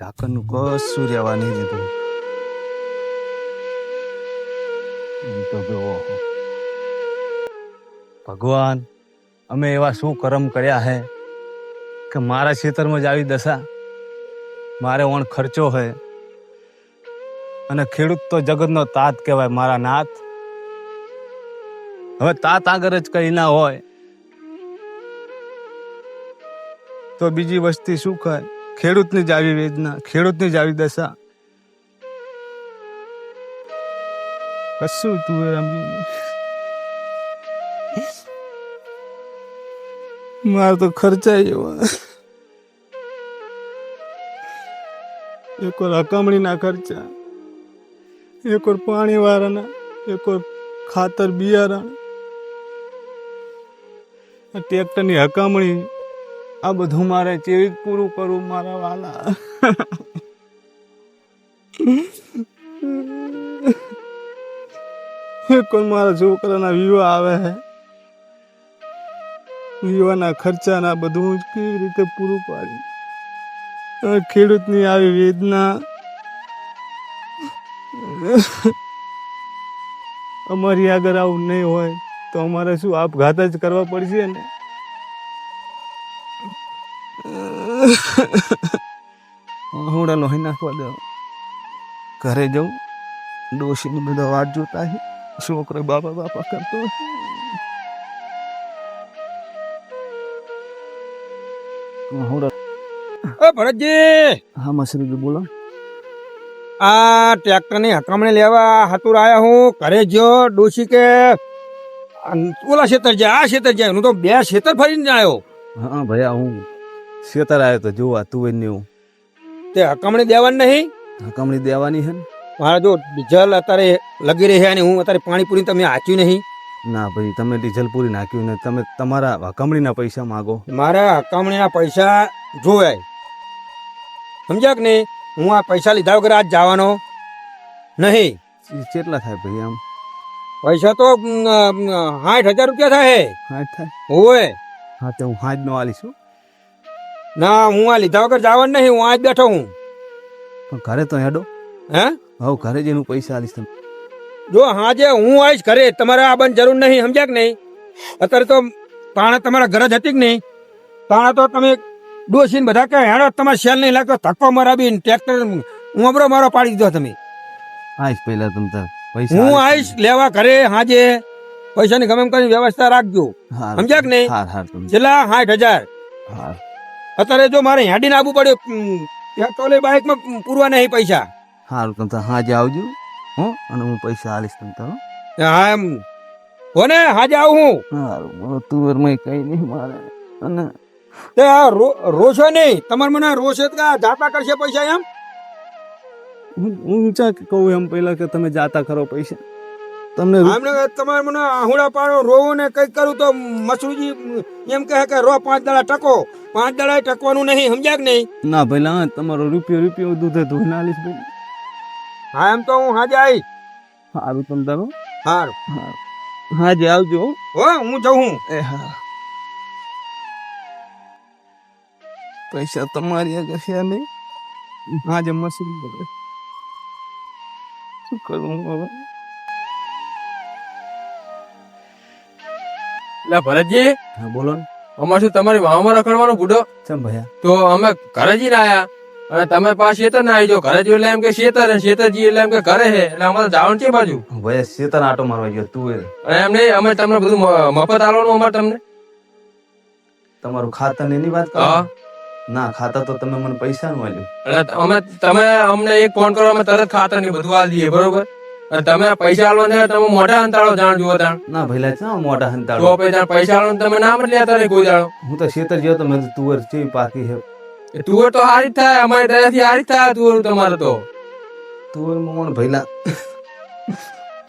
ઝાકરનું કશું રહેવા નહીં દીધું. ભગવાન, અમે એવા શું કર્મ કર્યા હે કે મારા ખેતરમાં જ આવી દશા. મારે ઓણ ખર્ચો હે. અને ખેડૂત તો જગતનો તાત કહેવાય, મારા નાથ. હવે તાત આગળ જ કઈ ના હોય. તો બીજી વસ્તી શું કહે ખેડૂતની જ આવી વેદના, ખેડૂતની જ આવી દશા. કશું તું એ રમ્યું મારે તો ખર્ચાય એવા. એક વાર અકામણીના ખર્ચા, એક વાર પાણી વાળાના એક વાર ખાતર બિયારણ. ટ્રેક્ટરની હકામણી આ બધું મારે કેવી પૂરું કરવું મારા વાલા? કોઈ મારા છોકરાના વિવાહ આવે છે વિવાહના ખર્ચાના બધું જ કેવી રીતે પૂરું પાડી? ખેડૂતની આવી વેદના. અમારી આગળ આવું નહીં હોય તો અમારે શું આપઘાત જ કરવા પડશે ને? હોડા લોહી નાખવા દો. ઘરે જવું ડોશીની બધા વાટ જોતા છે છોકરો બાપા બાપા કરતો. હોડા ભરતજી! હા મસરૂજી બોલો. આ ટ્રેક્ટરની હકામણી લેવા હાતુર આવ્યા હું. ઘરે જો ડોશી કે ઓલા ખેતર જાય આ ખેતર જાય હું તો બે ખેતર ફરીને આવ્યો. હા ભૈયા હું શેતર આવ્યો તો જોવા તું ને એવું. તે હકમણી દેવાની નહીં? હકમણી દેવાની છે ને? મારા જો ડીઝલ અત્યારે લગી રહ્યા ને હું અત્યારે પાણીપુરી તમે હાચ્યું નહીં? ના ભાઈ તમે ડીઝલ પૂરી નાખ્યું ને તમે તમારા હકમણીના પૈસા માગો. મારા હકમણીના પૈસા જોવાય સમજ્યા કે નહીં? હું આ પૈસા લીધા વગર આજ જવાનો નહીં. કેટલા થાય ભાઈ આમ? પૈસા તો સાઠ હજાર રૂપિયા થાય. સાઠ થાય? હોય હા તો હું હાજ નો આલીશું ના હું આ લીધા વગર જવાનું નહીં હું આજ બેઠો હું. પણ ઘરે તો હેડો. હે? હવે ઘરે જઈને પૈસા આલીશ તમે જો હાજે હું આવીશ ઘરે તમારે આ બંધ જરૂર નહીં સમજ્યા કે નહીં? અત્યારે તો પાણા તમારા ઘરે જ હતી કે નહીં? પાણા તો તમે ડોસીને બધા કે હેડો તમારે સેલ નહીં લાગતો ધક્કો મરાવી ટ્રેક્ટર ઉમરો મારો પાડી દીધો તમે. આવીશ પહેલા તમે તાર. પૈસા હું આવીશ લેવા ઘરે હાજે પૈસાની ગમે એમ કરીને વ્યવસ્થા રાખજો. સમજ્યા કે નહીં? છેલ્લા સાઠ હજાર. હાર. અત્યારે જો મારે હેડીને આવવું પડે પેટ્રોલે બાઇકમાં પૂરવા નહીં પૈસા. હાલ તમે હાજે આવજો હો અને હું પૈસા આલીશ તમે તારો હા. એમ. કોને હાજે આવું હું. હારું તું તુવેરમાં કઈ નહીં મારે. અને તે આ રોશો નહીં તમારે મને રોશે કે જાતા કરશે પૈસા એમ? હું ઊંચા કહું એમ પહેલા કે તમે જાતા કરો પૈસા. તમને આમને તમારે મને આહુડા પાડો રોવો ને કઈ કરું તો મસરૂજી એમ કહે કે રો પાંચ દાડા ટકો. પાંચ દાડા ટકવાનું નહીં સમજ્યા કે નહીં? ના ભાઈ હા, તમારો રૂપિયો રૂપિયો દૂધે ધોઈને લીસ ભાઈ. હા એમ તો હું હાજે આવી સારું તમ તારો. સારું હાજે આવજો હો. હો જઉં એ હા. પૈસા તમારી આગળ છે નહીં. આજે મશીન શું કરું હવે? એટલે ભરતજી. હા બોલો ને. અમાર શું તમારી વાવમાં રખડવાનો બુડો ચમ ભયા? તો અમે ઘરે જઈને આયા. અને તમે પાસ શેતર ના આવી જો ઘરે જો એટલે એમ કે શેતર શેતરજી એટલે એમ કે ઘરે છે. એટલે અમારે જવાનું છે બાજુ. ભાઈ શેતર આટો મારવા ગયો તું અને એમ નહીં અમે તમને બધું મફત આલવાનું અમારે તમને. તમારું ખાતર ને એની વાત કરો. ના ખાતર તો તમે મને પૈસા નું આલ્યું એટલે અમે તમે અમને એક ફોન કરો અમે તરત ખાતર ને બધું આલી દઈએ બરોબર? અને તમે પૈસા આલવાના ને તમે મોટા અંતાળો જાણ જુઓ તાણ. ના ભાઈ ચા મોટા તો પૈસા પછી પૈસા આલવાનું તમે ના મત લેતા નહીં કોઈ દાડો હું તો શેતર ગયો તો મેં તુવર છે પાકી છે. તુવર તો હારી થાય અમારી દયાથી હારી થાય તુવર તમારે તો. તુવર મોણ ભૈલા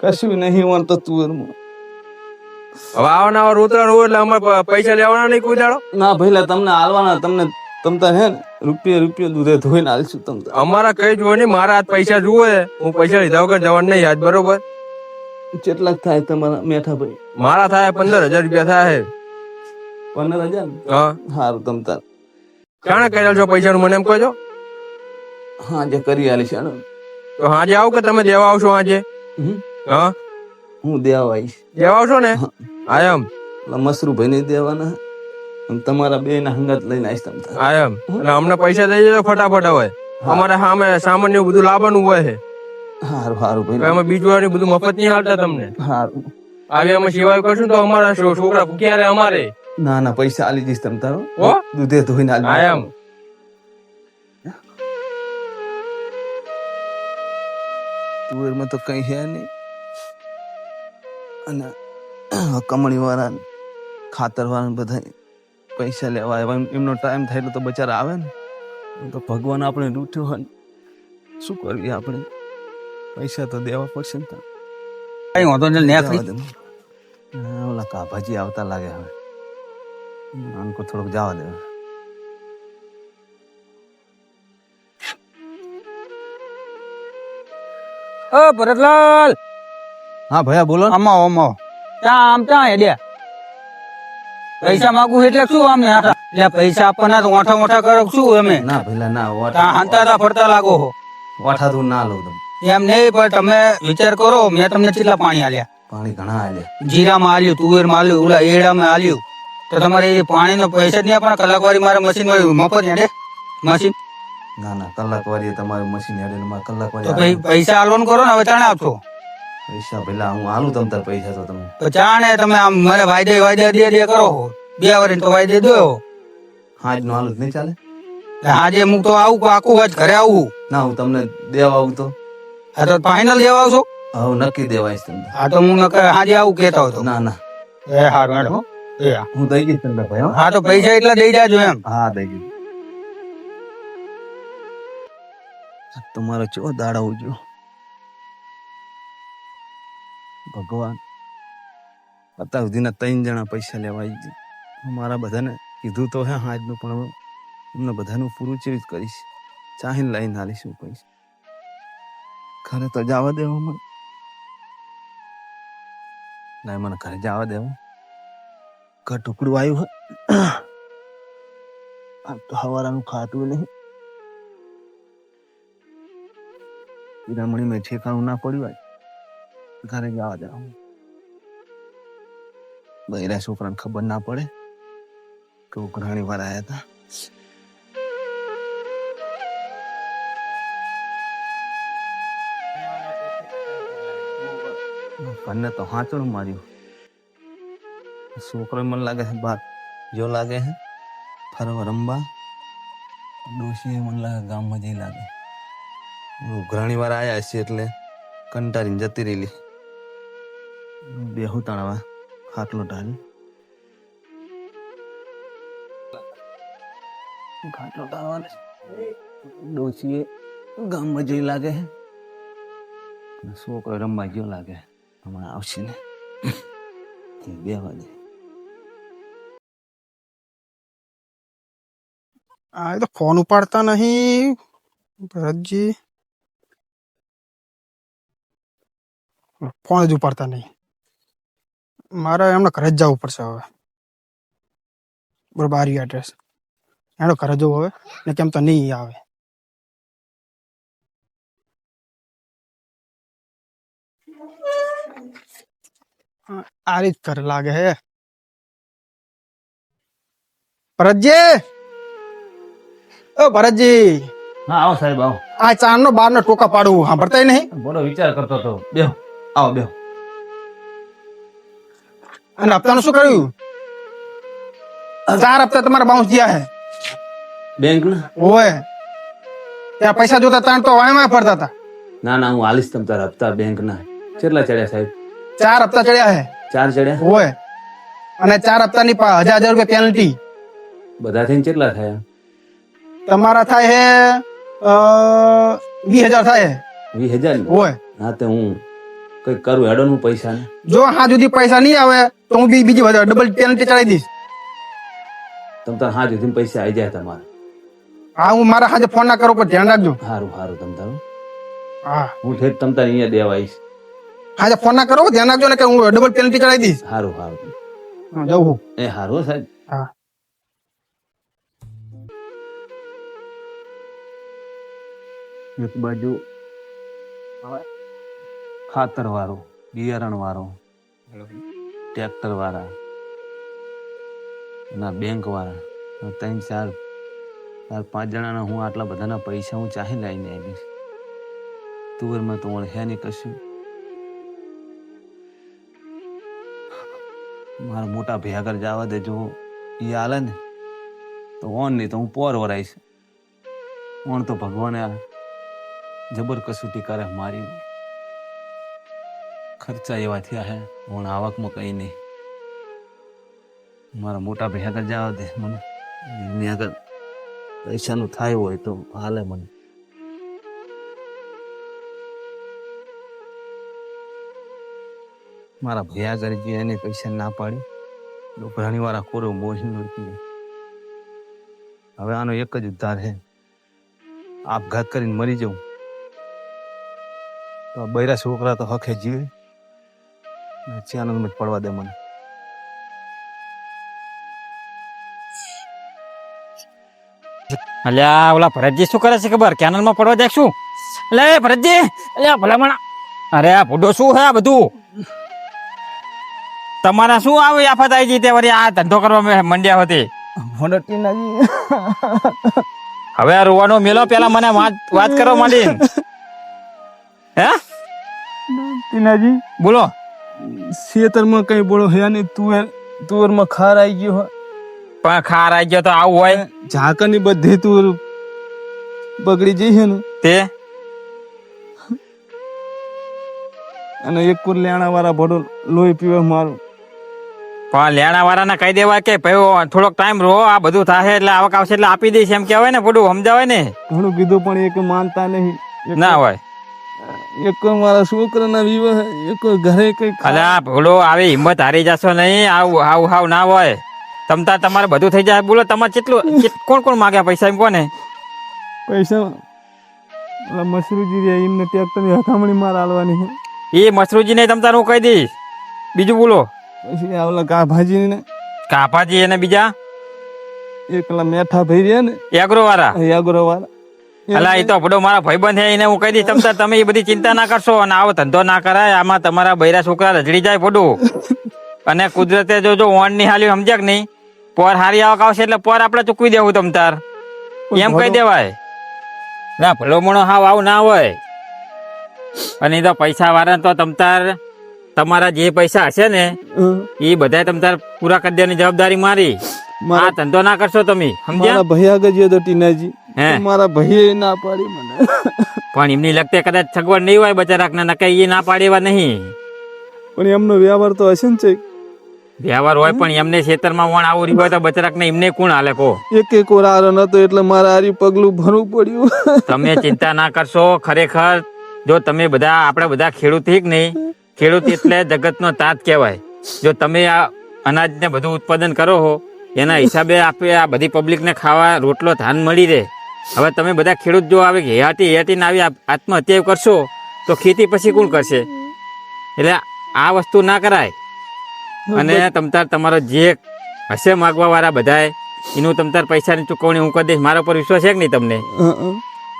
કશું નહીં મને તો તુવર મોણ હવે આવના રોતરા રો એટલે અમારે પૈસા લેવાના નહીં કોઈ દાડો ના ભૈલા તમને આલવાના તમને તમ તાર હે રૂપિયા રૂપિયો દૂધે ધોઈને આલશું તમ અમારા કઈ જોવે નહીં મારા હાથ પૈસા જુએ હું પૈસા લીધા વગર જવાનું નહીં યાદ બરોબર? કેટલાક થાય તમારા મેઠા ભાઈ મારા થાય પંદર હજાર રૂપિયા થાય પંદર હજાર? હા. સારું તમ તાર. કાણે કર્યા છો પૈસા મને એમ કહેજો હા જે કરી આલી છે તો હાજે આવો કે તમે દેવા આવશો આજે? હા? હું દેવા આવીશ. દેવા આવશો ને? આયમ મસરૂ ભાઈ ને દેવાના. તમારા બે ના હંગત લઈને આવીશ તમ. આયમ અને અમને પૈસા દઈ દેજો ફટાફટ હવે. અમારે સામે સામાન્ય બધું લાવવાનું હોય છે. હારું હારું ભાઈ. અમે બીજું બધું મફત નહીં હાલતા તમને. હારું. આવી અમે સિવાય કરશું તો અમારા છોકરા ભૂખ્યા રહે અમારે. ના ના પૈસા આલી દઈશ તમ તારો. હો? દૂધે ધોઈને આલી દઈશ. આયમ તુવેરમાં તો કઈ છે નહીં. અને કમળી વાળા ખાતર વાળા બધા પૈસા લેવા આવ્યા એમનો ટાઈમ થાય તો બચારા આવે ને તો ભગવાન આપણે લૂંટ્યો હોય ને. શું કરીએ આપણે પૈસા તો દેવા પડશે ને. કઈ વાંધો દે. હા, ઓલા કાભાજી આવતા લાગે હવે આનકો થોડોક જવા દે ઓ ભરતલાલ હા ભૈયા બોલો ને. આમાં આમાં ત્યાં આમ ત્યાં હેડ્યા પૈસા માંગુ એટલે શું આમ ને આટા? એટલે પૈસા આપવાના તો ઓઠા ઓઠા કરો શું અમે? ના ભઈલા ના ઓઠા હાંતા ફરતા લાગો હો. ઓઠા તો ના લઉં તમે એમ નહીં પણ તમે વિચાર કરો મેં તમને કેટલા પાણી આલ્યા? પાણી ઘણા આલ્યા. જીરામાં આલ્યું તુવેરમાં આલ્યું ઓલા એડામાં આલ્યું. તો તમારે એ પાણીનો પૈસા જ નહીં આપવાના? કલાકવારી મારે મશીન મફત હેડે? મશીન ના ના કલાકવારી તમારે મશીન હેડે ને મારે કલાક તો વાળી ભાઈ પૈસા આલવાનું કરો ને હવે તાણે આપશો. પૈસા પેલા હું આલું તમ તાર પૈસા તો તમે તો જાણે તમે આમ મને વાયદે વાયદે દે દે કરો. હો. બે વરે તો વાયદે દો. હાજ નો હાલું નહીં ચાલે? આજે હું તો આવું આખું આજ ઘરે આવું. ના હું તમને દેવા આવું તો. હા તો ફાઇનલ દેવા આવશો? હવે નક્કી દેવાઈશ તમને. હા તો હું નકર આજે આવું કેતા હતો. ના ના. એ હારું હેડો. હો. એ હા. હું દઈ દઈશ તમને ભાઈ હો. હા તો પૈસા એટલા દઈ જાજો એમ. હા દઈ દઈશ. તમારો ચો દાડા ઉજ્યો ભગવાન. અત્યાર સુધીના ત્રણ જણા પૈસા લેવા આવી ગયા મારા બધાને કીધું તો હે આજનું, પણ એમને બધાનું પૂરું ચેવી જ કરીશ? ચાહીને લઈને હાલીશ પૈસા ઘરે તો જવા દેવો મને. ના, મને ઘરે જવા દેવો. ઘર ટુકડું આવ્યું હોય આ તો હવારાનું ખાતું નહીં. પીરામણીમાં ઠેકાણું ના પડ્યું હોય ઘરે જવા દેવું બૈરા છોકરાને ખબર ના પડે કે ઉઘરાણી વાર આવ્યા હતા કન્ને તો હાચણ માર્યું. છોકરો મને લાગે છે બાર જો લાગે છે, ફરવા રમવા. ડોશી મને લાગે ગામમાં જઈ લાગે. ઘણી વાર આવ્યા છે એટલે કંટાળીને જતી રહેલી. બેહુ તણાવા ખાટલો ઢાલ. ખાટલો ઢાળવાને ડોશીએ ગામમાં જઈ લાગે છોકરો રમવા ગયો લાગે હમણાં આવશે ને. બે વાગે આ તો ફોન ઉપાડતા નહીં ભરતજી. ફોન જ ઉપાડતા નહીં. મારે એમના ઘરે જ જવું પડશે હવે. બરોબર આર્યું એડ્રેસ એનો ઘરે જવું હવે ને કેમ તો નહીં આવે. આ- રીત કરે લાગે હે. ભરતજી! ઓ ભરતજી! હા આવો સાહેબ આવો. આ ચાર નો બાર નો ટોકા પાડવું સાંભળતા નહીં? બોલો વિચાર કરતો હતો. બેહો આવો બેહો. અને હપ્તાનું શું કર્યું? ચાર હપ્તા તમારા બાઉન્સ ગયા હે. બેંક ના ઓય. ત્યાં પૈસા જોતા તાણ તો વાયમાં ફરતા હતા. ના ના હું હાલીશ તમ તારા હપ્તા બેંક ના કેટલા ચડ્યા સાહેબ? ચાર હપ્તા ચડ્યા હે. ચાર ચડ્યા? ઓય. અને ચાર હપ્તાની હજાર હજાર રૂપિયા પેનલ્ટી બધા થઈને કેટલા થયા? તમારા થાય હે વીસ હજાર થાય વીસ હજાર ઓય. હા તો હું કઈ કરું હેડો હું પૈસા ને જો હા સુધી પૈસા નહીં આવે તો હું બી બીજી વધારે ડબલ પેનલ્ટી ચડાવી દઈશ. તમ તાર હા સુધી પૈસા આવી જાય તમારે. હા હું મારા હાજે ફોન ના કરો પર ધ્યાન રાખજો. સારું સારું તમ તારું હા. હું. ઠેર તમ તાર અહીંયા દેવા આવીશ. હાજે ફોન ના કરો ધ્યાન રાખજો ને કે હું ડબલ પેનલ્ટી ચડાવી દઈશ. સારું સારું જવું હું એ સારું સાહેબ. હા. એક બાજુ ખાતર વાળો બિયારણ વાળો ટ્રેક્ટર વાળા ના બેંક વાળા ત્રણ ચાર ચાર પાંચ જણાના હું આટલા બધાના પૈસા હું ચાહી લઈને આવીશ. તુવરમાં તો હે નહીં કશું. મારા મોટા ભેગર જવા દે જો એ હાલે ને. તો ઓન નહીં તો હું પોર વરાઈશ. ઓણ તો ભગવાને આ જબર કસુટી કરે મારી. ખર્ચા એવા થયા હે, પણ આવકમાં કંઈ નહીં. મારા મોટા ભેગર જવા દે મને. એની આગળ પૈસાનું થાય હોય તો હાલે મને. મારા ભૈયા કરી જે એને પૈસા ના પાડી ઘણી વાળા કોરો મોહી લડકી હવે આનો એક જ ઉદ્ધાર છે આપઘાત કરીને મરી જાઉં તો બૈરા છોકરા તો હખે જીવે. આનંદમાં મત પડવા દે મને. અલ્યા ઓલા ભરતજી શું કરે છે ખબર? કેનલમાં પડવા જાય શું? એટલે ભરતજી અલ્યા ભલામણ. અરે આ ભૂડો શું હે આ બધું? તમારા શું આવી આફત આવી જઈ તે વળી? આ ધંધો કરવા મે- મંડ્યા હતી. હવે આ રોવાનો મેલો પેલા મને વાત વાત કરો માંડી હે? બોલો. ખેતરમાં કઈ બોલો હે નહીં તુવેર તુવેરમાં ખાર આવી ગયો હોય. પણ ખાર આવી ગયો તો આવું હોય? ઝાકરની બધી તુવેર બગડી જઈ છે ને. તે? અને એક કુર લેણા વાળા ભડો લોહી પીવે મારું. પણ લેણા વાળાને કહી દેવા કે ભાઈ થોડોક ટાઈમ રહો આ બધું થાય એટલે આવક આવશે એટલે આપી દઈશ. એમ કહેવાય ને બધું સમજાવે ને? ઘણું કીધું પણ એક માનતા નહીં. ના હોય. એક મારા છોકરાના વિવાહ એક ઘરે કઈ અલે આ ભૂલો આવી હિંમત હારી જશો નહીં આવું આવું હાવ ના હોય. તમતા તમારે બધું થઈ જાય. બોલો તમારે કેટલું કોણ કોણ માગ્યા પૈસા એમ કોને? પૈસા ઓલા મસરૂજી રહ્યા એમને ટ્રેક્ટરની હકામણી માર આલવાની છે. એ મસરૂજીને તમતા હું કહી દઈશ. બીજું બોલો. પછી ઓલા ગાભાજીને. કાભાજી અને બીજા? એકલા મેઠા ભાઈ રહ્યા ને એગ્રો વાળા એગ્રો વાળા અલા એ તો ભડો મારા ભાઈબંધ છે એને હું કહી દઈશ તમતાર તમે એ બધી ચિંતા ના કરશો અને આવો ધંધો ના કરાય આમાં તમારા બૈરા છોકરા રજડી જાય પડું. અને કુદરતે જો જો ઓણની હાલી સમજ્યા કે નહીં પર હારી આવક આવશે એટલે પર આપણે ચૂકવી દેવું તમતાર. એમ કહી દેવાય. ના ભલો મણો હાવ આવું ના હોય. અને તો પૈસા વાળા તો તમતાર તમારા જે પૈસા હશે ને એ બધા તમતાર પૂરા કરી દેવાની જવાબદારી મારી. આ ધંધો ના કરશો તમે સમજ્યા? આગળ ગયો હતો ટીનાજી. હે તો મારા ભાઈએ ના પાડી મને. પણ એમની લગતે કદાચ સગવડ નહીં હોય બચારાકને નકર એ ના પાડેવા નહીં. પણ એમનો વ્યવહાર તો હશે ને છે વ્યવહાર હોય પણ એમને ખેતરમાં વણ આવું રહ્યું હોય તો બચારાકને એમને કોણ હાલે કો એક એક વાર આરો નતો એટલે મારે આરી પગલું ભરવું પડ્યું. તમે ચિંતા ના કરશો ખરેખર જો તમે બધા આપણે બધા ખેડૂત ઠીક નહીં? ખેડૂત એટલે જગતનો તાત કહેવાય. જો તમે આ અનાજને બધું ઉત્પાદન કરો હો એના હિસાબે આપે આ બધી પબ્લિકને ખાવા રોટલો ધાન મળી રહે. હવે તમે બધા ખેડૂત જો આવે હેયાતી હેટીને આવી આત્મહત્યા કરશો તો ખેતી પછી કોણ કરશે? એટલે આ વસ્તુ ના કરાય. અને તમતાર તમારો જે હશે માગવા વાળા બધાય એનું તમતાર પૈસાની ચૂકવણી હું કરી દઈશ. મારા પર વિશ્વાસ છે કે નહીં તમને?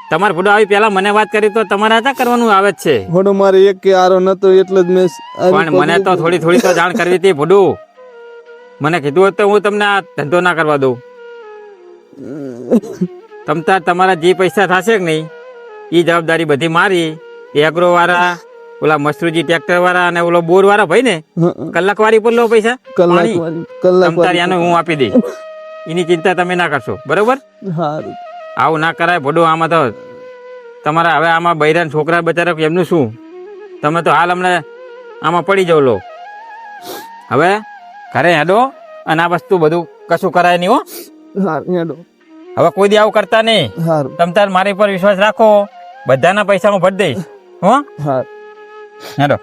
તમારે ફોટો આવી પેલા મને વાત કરી તો તમારે હતા કરવાનું આવે જ છે. ફોટો મારે એક કે આરો નતો એટલે જ મેં પણ મને તો થોડી થોડી તો જાણ કરવી હતી ફોટો. મને કીધું હતું હું તમને આ ધંધો ના કરવા દઉં. તમતાર તમારા જે પૈસા થશે કે નહીં એ જવાબદારી બધી મારી. એગ્રો વાળા ઓલા મસરૂજી ટ્રેક્ટર વાળા અને ઓલો બોર વાળા ભાઈ ને કલાક વાળી પર લો પૈસા કલાક કલાક હું આપી દઈશ. એની ચિંતા તમે ના કરશો બરોબર? આવું ના કરાય ભડો આમાં તો. તમારા હવે આમાં બૈરાન છોકરા બચારા એમનું શું? તમે તો હાલ હમણાં આમાં પડી જાવ લો. હવે ઘરે હેડો અને આ વસ્તુ બધું કશું કરાય નહીં હો. હેડો. હવે કોઈ દી આવું કરતા નહીં. તમ તાર મારી પર વિશ્વાસ રાખો. બધાના પૈસા હું ભરી દઈશ. હો? હારું. હેડો.